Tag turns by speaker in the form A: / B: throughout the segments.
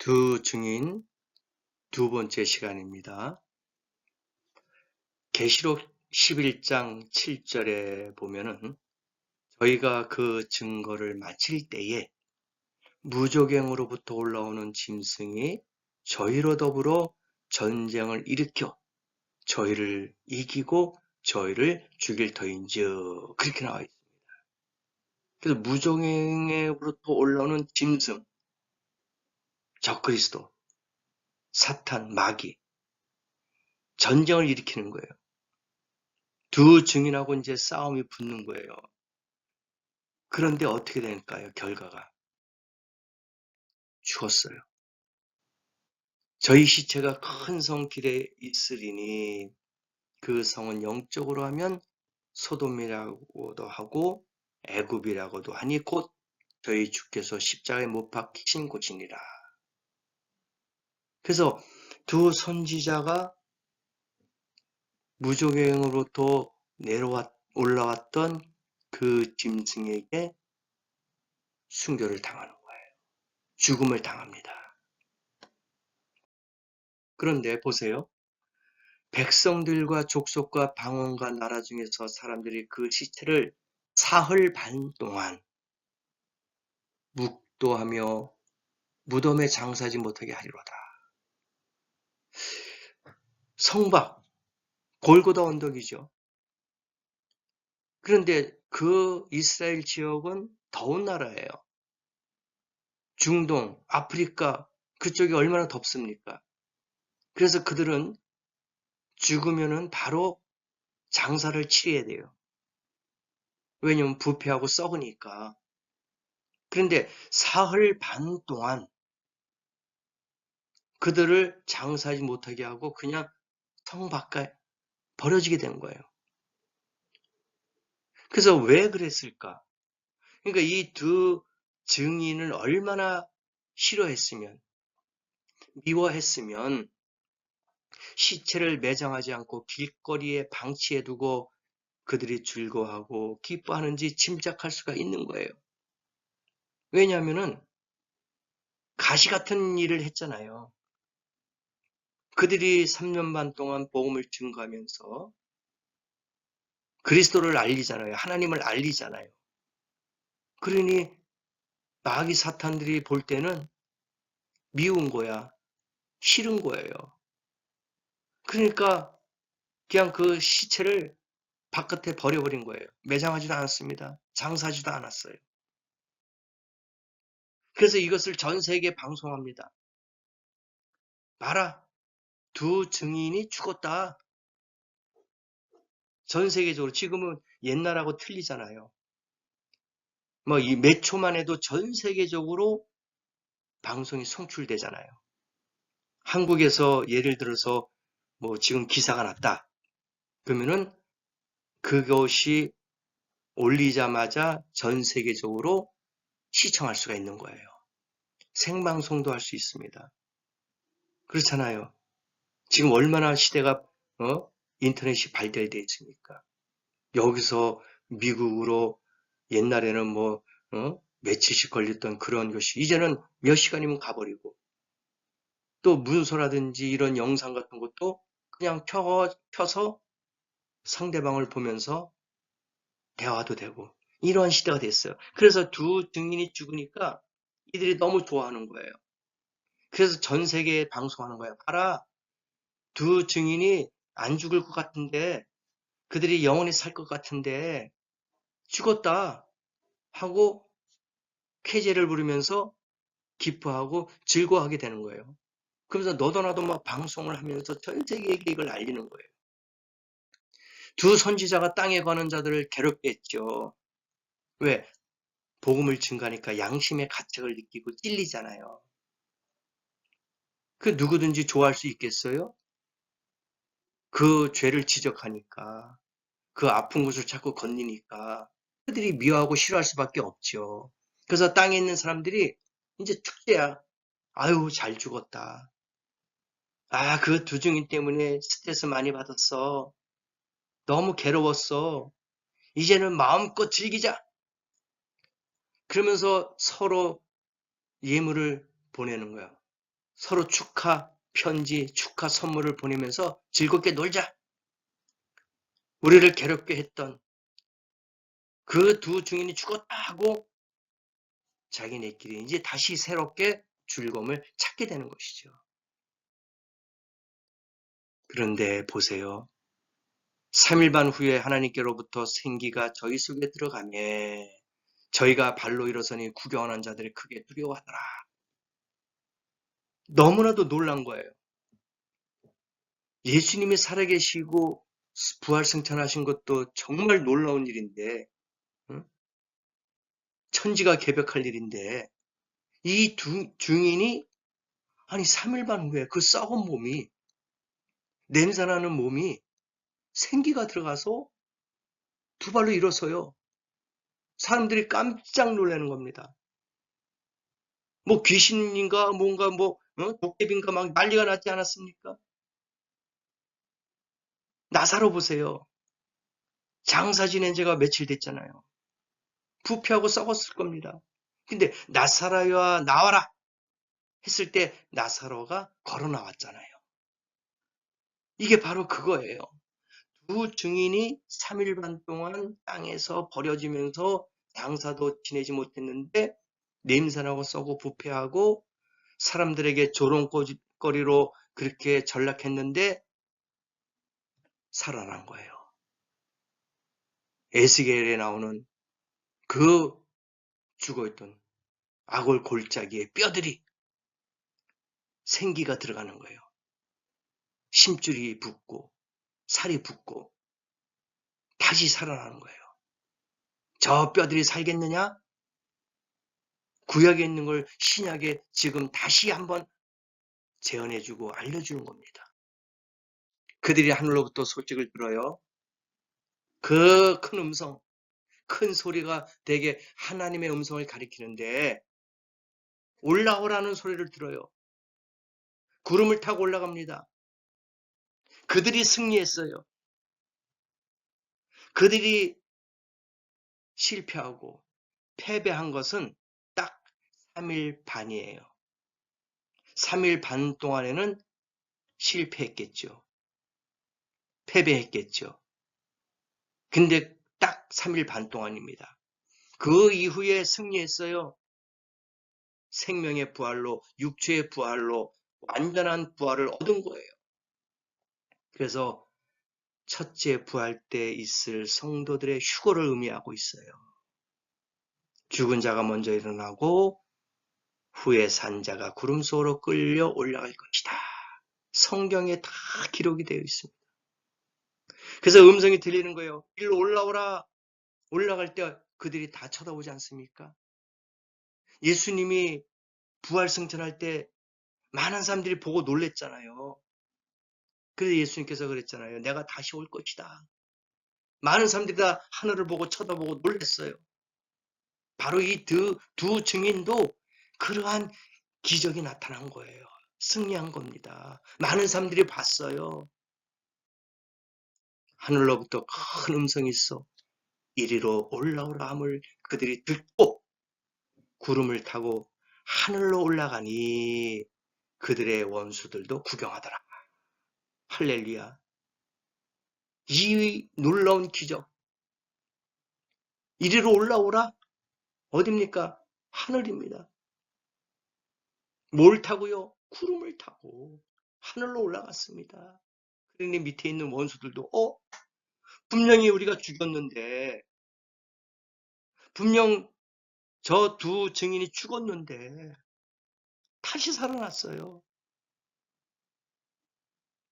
A: 두 증인 두 번째 시간입니다. 계시록 11장 7절에 보면은 저희가 그 증거를 마칠 때에 무조갱으로부터 올라오는 짐승이 저희로 더불어 전쟁을 일으켜 저희를 이기고 저희를 죽일 터인즉 그렇게 나와 있습니다. 그래서 무조갱으로부터 올라오는 짐승 적그리스도, 사탄, 마귀, 전쟁을 일으키는 거예요. 두 증인하고 이제 싸움이 붙는 거예요. 그런데 어떻게 될까요? 결과가. 죽었어요. 저희 시체가 큰 성 길에 있으리니 그 성은 영적으로 하면 소돔이라고도 하고 애굽이라고도 하니 곧 저희 주께서 십자가에 못 박히신 곳이니라. 그래서 두 선지자가 무조갱으로부터 내려왔 올라왔던 그 짐승에게 순교를 당하는 거예요. 죽음을 당합니다. 그런데 보세요. 백성들과 족속과 방언과 나라 중에서 사람들이 그 시체를 사흘 반 동안 묵도하며 무덤에 장사하지 못하게 하리로다. 성박, 골고다 언덕이죠. 그런데 그 이스라엘 지역은 더운 나라예요. 중동, 아프리카 그쪽이 얼마나 덥습니까? 그래서 그들은 죽으면은 바로 장사를 치러야 돼요. 왜냐면 부패하고 썩으니까. 그런데 사흘 반 동안 그들을 장사하지 못하게 하고 그냥 성 바깥에 버려지게 된 거예요. 그래서 왜 그랬을까? 그러니까 이 두 증인을 얼마나 싫어했으면, 미워했으면, 시체를 매장하지 않고 길거리에 방치해 두고 그들이 즐거워하고 기뻐하는지 짐작할 수가 있는 거예요. 왜냐하면은 가시 같은 일을 했잖아요. 그들이 3년 반 동안 복음을 증거하면서 그리스도를 알리잖아요. 하나님을 알리잖아요. 그러니 마귀 사탄들이 볼 때는 미운 거야. 싫은 거예요. 그러니까 그냥 그 시체를 바깥에 버려버린 거예요. 매장하지도 않았습니다. 장사하지도 않았어요. 그래서 이것을 전 세계에 방송합니다. 봐라. 두 증인이 죽었다. 전 세계적으로 지금은 옛날하고 틀리잖아요. 뭐 이 몇 초만 해도 전 세계적으로 방송이 송출되잖아요. 한국에서 예를 들어서 뭐 지금 기사가 났다. 그러면은 그것이 올리자마자 전 세계적으로 시청할 수가 있는 거예요. 생방송도 할 수 있습니다. 그렇잖아요. 지금 얼마나 시대가 어? 인터넷이 발달되어 있습니까? 여기서 미국으로 옛날에는 뭐 어? 며칠씩 걸렸던 그런 것이 이제는 몇 시간이면 가버리고 또 문서라든지 이런 영상 같은 것도 그냥 켜, 켜서 상대방을 보면서 대화도 되고 이러한 시대가 됐어요. 그래서 두 증인이 죽으니까 이들이 너무 좋아하는 거예요. 그래서 전 세계에 방송하는 거예요. 봐라. 두 증인이 안 죽을 것 같은데 그들이 영원히 살 것 같은데 죽었다 하고 쾌제를 부르면서 기뻐하고 즐거워하게 되는 거예요. 그래서 너도 나도 막 방송을 하면서 전 세계에게 이걸 알리는 거예요. 두 선지자가 땅에 거는 자들을 괴롭게 했죠. 왜? 복음을 증가하니까 양심의 가책을 느끼고 찔리잖아요. 그 누구든지 좋아할 수 있겠어요? 그 죄를 지적하니까 그 아픈 곳을 자꾸 건니니까 그들이 미워하고 싫어할 수밖에 없죠. 그래서 땅에 있는 사람들이 이제 축제야. 아유 잘 죽었다. 아 그 두중인 때문에 스트레스 많이 받았어. 너무 괴로웠어. 이제는 마음껏 즐기자. 그러면서 서로 예물을 보내는 거야. 서로 축하 편지, 축하 선물을 보내면서 즐겁게 놀자. 우리를 괴롭게 했던 그두 증인이 죽었다 하고 자기네끼리 이제 다시 새롭게 즐거움을 찾게 되는 것이죠. 그런데 보세요. 3일 반 후에 하나님께로부터 생기가 저희 속에 들어가매 저희가 발로 일어서니 구경하는 자들이 크게 두려워하더라. 너무나도 놀란 거예요. 예수님이 살아계시고 부활승천하신 것도 정말 놀라운 일인데 응? 천지가 개벽할 일인데 이 두, 증인이 아니 3일 반 후에 그 썩은 몸이 냄새나는 몸이 생기가 들어가서 두 발로 일어서요. 사람들이 깜짝 놀라는 겁니다. 뭐 귀신인가 뭔가 뭐 어? 도깨비인가 막 난리가 났지 않았습니까? 나사로 보세요. 장사 지낸 지가 며칠 됐잖아요. 부패하고 썩었을 겁니다. 근데 나사로야 나와라 했을 때 나사로가 걸어 나왔잖아요. 이게 바로 그거예요. 두 증인이 3일 반 동안 땅에서 버려지면서 장사도 지내지 못했는데 냄새나고 썩고 부패하고 사람들에게 조롱거리로 그렇게 전락했는데 살아난 거예요. 에스겔에 나오는 그 죽어있던 악을 골짜기에 뼈들이 생기가 들어가는 거예요. 심줄이 붙고 살이 붙고 다시 살아나는 거예요. 저 뼈들이 살겠느냐? 구약에 있는 걸 신약에 지금 다시 한번 재현해주고 알려주는 겁니다. 그들이 하늘로부터 소식을 들어요. 그 큰 음성, 큰 소리가 되게 하나님의 음성을 가리키는데 올라오라는 소리를 들어요. 구름을 타고 올라갑니다. 그들이 승리했어요. 그들이 실패하고 패배한 것은 딱 3일 반이에요. 3일 반 동안에는 실패했겠죠. 패배했겠죠. 근데 딱 3일 반 동안입니다. 그 이후에 승리했어요. 생명의 부활로, 육체의 부활로 완전한 부활을 얻은 거예요. 그래서 첫째 부활 때 있을 성도들의 휴거를 의미하고 있어요. 죽은 자가 먼저 일어나고 후에 산 자가 구름 속으로 끌려 올라갈 것이다. 성경에 다 기록이 되어 있습니다. 그래서 음성이 들리는 거예요. 일로 올라오라. 올라갈 때 그들이 다 쳐다보지 않습니까? 예수님이 부활승천할 때 많은 사람들이 보고 놀랬잖아요. 그래서 예수님께서 그랬잖아요. 내가 다시 올 것이다. 많은 사람들이 다 하늘을 보고 쳐다보고 놀랬어요. 바로 이두두 증인도 그러한 기적이 나타난 거예요. 승리한 겁니다. 많은 사람들이 봤어요. 하늘로부터 큰 음성이 있어 이리로 올라오라 함을 그들이 듣고 구름을 타고 하늘로 올라가니 그들의 원수들도 구경하더라. 할렐루야. 이 놀라운 기적. 이리로 올라오라? 어딥니까? 하늘입니다. 뭘 타고요? 구름을 타고 하늘로 올라갔습니다. 그러니 밑에 있는 원수들도 어? 분명히 우리가 죽였는데 분명 저 두 증인이 죽었는데 다시 살아났어요.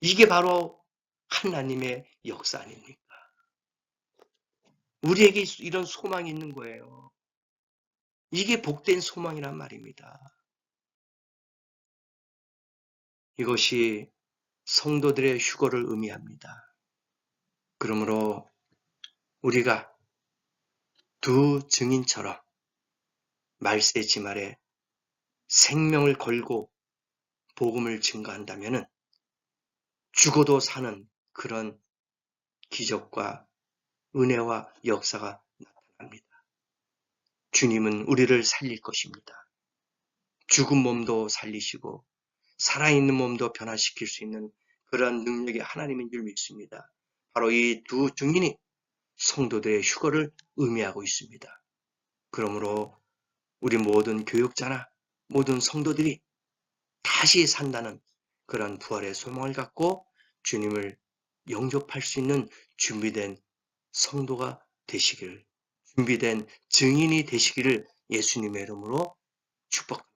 A: 이게 바로 하나님의 역사 아닙니까? 우리에게 이런 소망이 있는 거예요. 이게 복된 소망이란 말입니다. 이것이 성도들의 휴거를 의미합니다. 그러므로 우리가 두 증인처럼 말세 지말에 생명을 걸고 복음을 증거한다면 죽어도 사는 그런 기적과 은혜와 역사가 나타납니다. 주님은 우리를 살릴 것입니다. 죽은 몸도 살리시고 살아있는 몸도 변화시킬 수 있는 그런 능력이 하나님인 줄 믿습니다. 바로 이 두 증인이 성도들의 휴거를 의미하고 있습니다. 그러므로 우리 모든 교육자나 모든 성도들이 다시 산다는 그런 부활의 소망을 갖고 주님을 영접할 수 있는 준비된 성도가 되시기를, 준비된 증인이 되시기를 예수님의 이름으로 축복합니다.